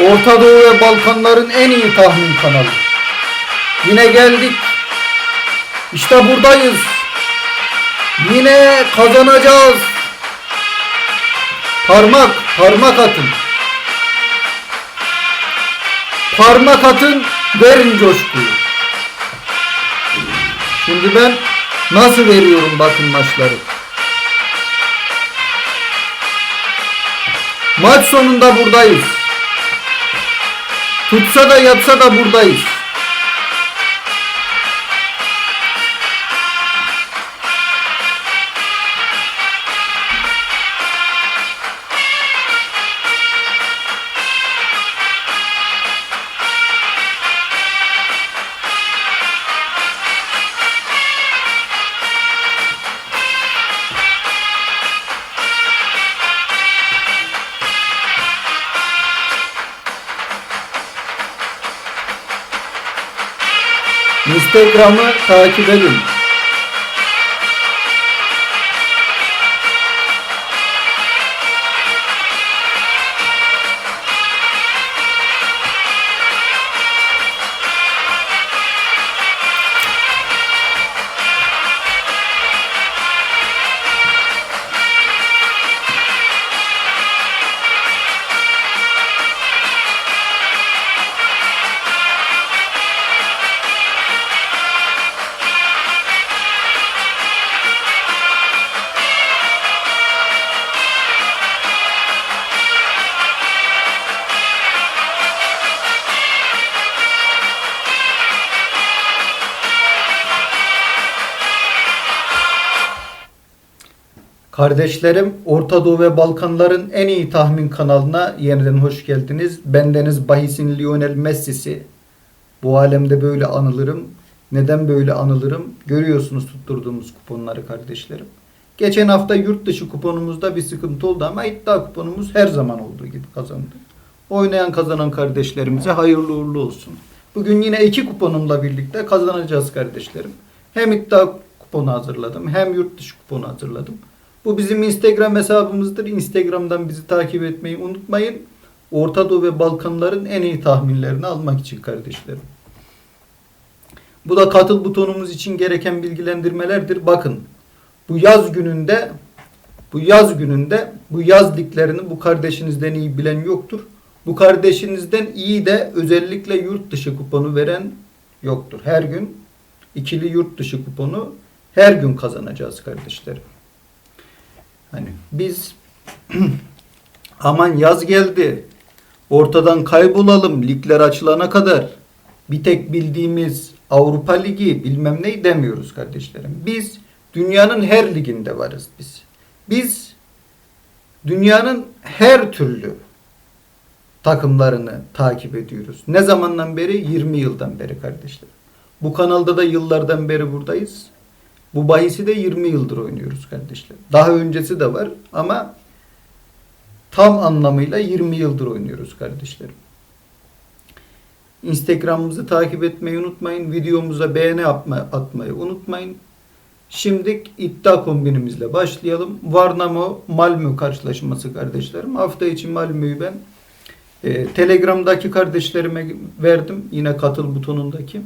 Orta Doğu ve Balkanların en iyi tahmin kanalı. Yine geldik. İşte buradayız. Yine kazanacağız. Parmak, parmak atın. Parmak atın, verin coşkuyu. Şimdi ben nasıl veriyorum bakın maçları. Maç sonunda buradayız. Tutsa da yatsa da buradayız. Instagram'ı takip edin. Kardeşlerim, Orta Doğu ve Balkanların en iyi tahmin kanalına yeniden hoş geldiniz. Bendeniz bahisin Lionel Messi'si. Bu alemde böyle anılırım. Neden böyle anılırım? Görüyorsunuz tutturduğumuz kuponları kardeşlerim. Geçen hafta yurt dışı kuponumuzda bir sıkıntı oldu ama iddia kuponumuz her zaman olduğu gibi kazandı. Oynayan kazanan kardeşlerimize hayırlı uğurlu olsun. Bugün yine iki kuponumla birlikte kazanacağız kardeşlerim. Hem iddia kuponu hazırladım hem yurt dışı kuponu hazırladım. Bu bizim Instagram hesabımızdır. Instagram'dan bizi takip etmeyi unutmayın. Orta Doğu ve Balkanların en iyi tahminlerini almak için kardeşlerim. Bu da katıl butonumuz için gereken bilgilendirmelerdir. Bakın bu yaz gününde bu yaz gününde bu yaz liglerini bu kardeşinizden iyi bilen yoktur. Bu kardeşinizden iyi de özellikle yurt dışı kuponu veren yoktur. Her gün ikili yurt dışı kuponu her gün kazanacağız kardeşlerim. Hani biz aman yaz geldi. Ortadan kaybolalım ligler açılana kadar. Bir tek bildiğimiz Avrupa Ligi bilmem ne demiyoruz kardeşlerim. Biz dünyanın her liginde varız biz. Biz dünyanın her türlü takımlarını takip ediyoruz. Ne zamandan beri? 20 yıldan beri kardeşler. Bu kanalda da yıllardan beri buradayız. Bu bahisi de 20 yıldır oynuyoruz kardeşler. Daha öncesi de var ama tam anlamıyla 20 yıldır oynuyoruz kardeşlerim. Instagram'ımızı takip etmeyi unutmayın. Videomuza beğeni atma, atmayı unutmayın. Şimdi iddia kombinimizle başlayalım. Varnamo Malmö karşılaşması kardeşlerim. Hafta için Malmö'yü ben e, Telegram'daki kardeşlerime verdim. Yine katıl butonundaki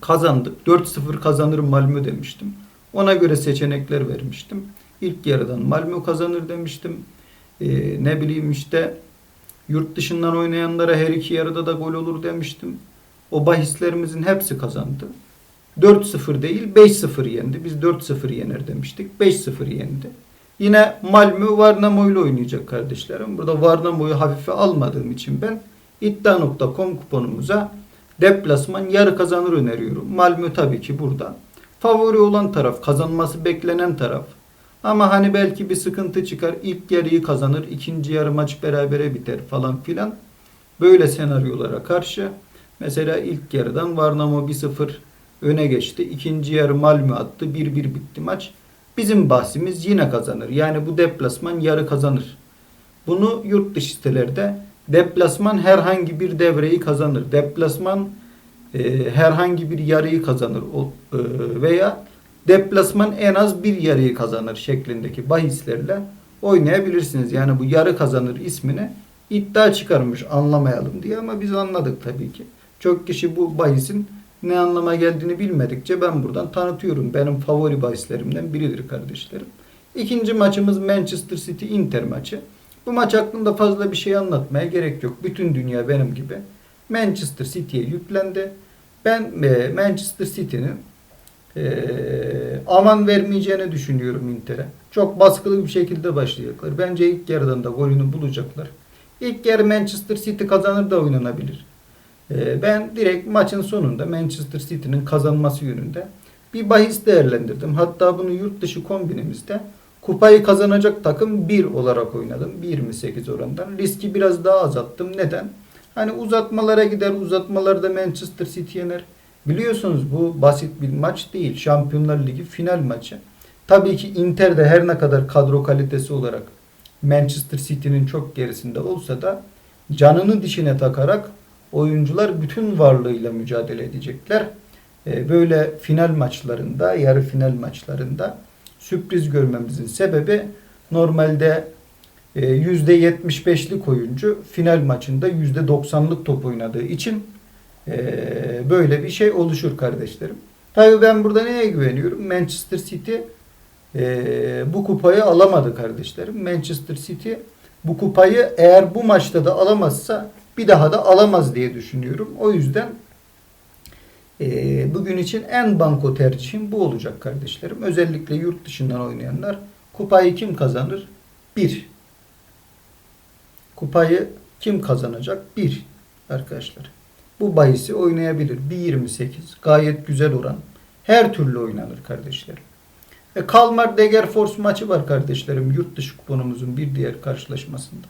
kazandık. 4-0 kazanır Malmö demiştim. Ona göre seçenekler vermiştim. İlk yarıdan Malmö kazanır demiştim. Ee, ne bileyim işte yurt dışından oynayanlara her iki yarıda da gol olur demiştim. O bahislerimizin hepsi kazandı. 4-0 değil 5-0 yendi. Biz 4-0 yener demiştik. 5-0 yendi. Yine Malmö Varnamo ile oynayacak kardeşlerim. Burada Varnamo'yu hafife almadığım için ben iddia.com kuponumuza Deplasman yarı kazanır öneriyorum. Malmö tabii ki burada. Favori olan taraf, kazanması beklenen taraf. Ama hani belki bir sıkıntı çıkar. İlk yarıyı kazanır, ikinci yarı maç berabere biter falan filan. Böyle senaryolara karşı mesela ilk yarıdan Varnamo 1-0 öne geçti. İkinci yarı Malmö attı. 1-1 bitti maç. Bizim bahsimiz yine kazanır. Yani bu deplasman yarı kazanır. Bunu yurt dışı sitelerde Deplasman herhangi bir devreyi kazanır. Deplasman e, herhangi bir yarıyı kazanır o, e, veya deplasman en az bir yarıyı kazanır şeklindeki bahislerle oynayabilirsiniz. Yani bu yarı kazanır ismini iddia çıkarmış anlamayalım diye ama biz anladık tabii ki. Çok kişi bu bahisin ne anlama geldiğini bilmedikçe ben buradan tanıtıyorum. Benim favori bahislerimden biridir kardeşlerim. İkinci maçımız Manchester City Inter maçı. Bu maç hakkında fazla bir şey anlatmaya gerek yok. Bütün dünya benim gibi Manchester City'ye yüklendi. Ben e, Manchester City'nin e, aman vermeyeceğini düşünüyorum Inter'e. Çok baskılı bir şekilde başlayacaklar. Bence ilk yarıdan da golünü bulacaklar. İlk yarı Manchester City kazanır da oynanabilir. E, ben direkt maçın sonunda Manchester City'nin kazanması yönünde bir bahis değerlendirdim. Hatta bunu yurt dışı kombinimizde kupayı kazanacak takım 1 olarak oynadım. 1.28 orandan. Riski biraz daha azalttım. Neden? Hani uzatmalara gider. Uzatmalarda Manchester City yener. Biliyorsunuz bu basit bir maç değil. Şampiyonlar Ligi final maçı. Tabii ki Inter de her ne kadar kadro kalitesi olarak Manchester City'nin çok gerisinde olsa da canını dişine takarak oyuncular bütün varlığıyla mücadele edecekler. Ee, Böyle final maçlarında, yarı final maçlarında sürpriz görmemizin sebebi normalde e, %75'lik oyuncu final maçında %90'lık top oynadığı için e, böyle bir şey oluşur kardeşlerim. Tabii ben burada neye güveniyorum? Manchester City e, bu kupayı alamadı kardeşlerim. Manchester City bu kupayı eğer bu maçta da alamazsa bir daha da alamaz diye düşünüyorum. O yüzden e, bugün için en banko tercihim bu olacak kardeşlerim. Özellikle yurt dışından oynayanlar kupayı kim kazanır? 1. Kupayı kim kazanacak? 1 arkadaşlar. Bu bahisi oynayabilir. 1.28 gayet güzel oran. Her türlü oynanır kardeşlerim. E, Kalmar Degerfors maçı var kardeşlerim. Yurt dışı kuponumuzun bir diğer karşılaşmasında.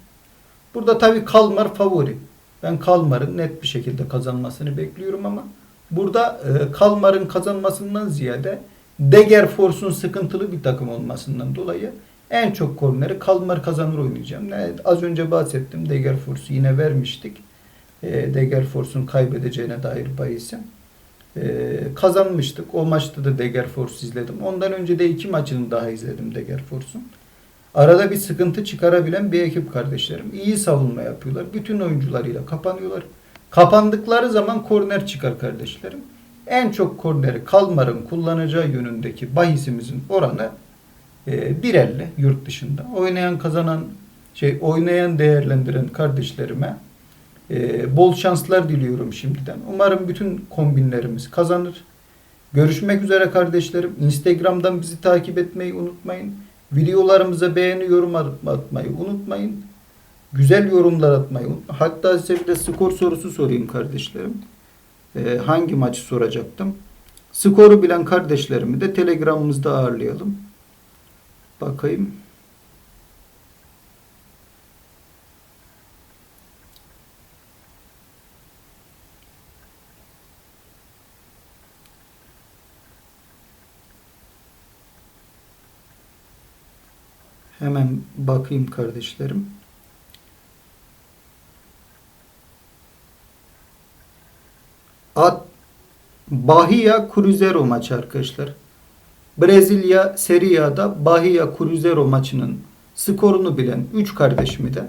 Burada tabii Kalmar favori. Ben Kalmar'ın net bir şekilde kazanmasını bekliyorum ama burada e, Kalmar'ın kazanmasından ziyade Degerfors'un sıkıntılı bir takım olmasından dolayı en çok korneri Kalmar kazanır oynayacağım. Ne, az önce bahsettim Degerfors'u yine vermiştik. E, Degerfors'un kaybedeceğine dair bahisi. E, kazanmıştık. O maçta da Degerfors izledim. Ondan önce de iki maçını daha izledim Degerfors'un. Arada bir sıkıntı çıkarabilen bir ekip kardeşlerim. İyi savunma yapıyorlar. Bütün oyuncularıyla kapanıyorlar. Kapandıkları zaman korner çıkar kardeşlerim. En çok korneri Kalmar'ın kullanacağı yönündeki bahisimizin oranı e, 1.50 yurt dışında. Oynayan kazanan şey oynayan değerlendiren kardeşlerime e, bol şanslar diliyorum şimdiden. Umarım bütün kombinlerimiz kazanır. Görüşmek üzere kardeşlerim. Instagram'dan bizi takip etmeyi unutmayın. Videolarımıza beğeni, yorum atmayı unutmayın. Güzel yorumlar atmayı. Hatta size bir de skor sorusu sorayım kardeşlerim. Ee, hangi maçı soracaktım? Skoru bilen kardeşlerimi de Telegram'ımızda ağırlayalım. Bakayım. Hemen bakayım kardeşlerim. Bahia Cruzeiro maçı arkadaşlar. Brezilya Serie A'da Bahia Cruzeiro maçının skorunu bilen 3 kardeşimi de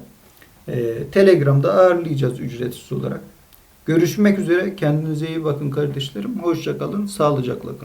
e, Telegram'da ağırlayacağız ücretsiz olarak. Görüşmek üzere. Kendinize iyi bakın kardeşlerim. Hoşça kalın. Sağlıcakla kalın.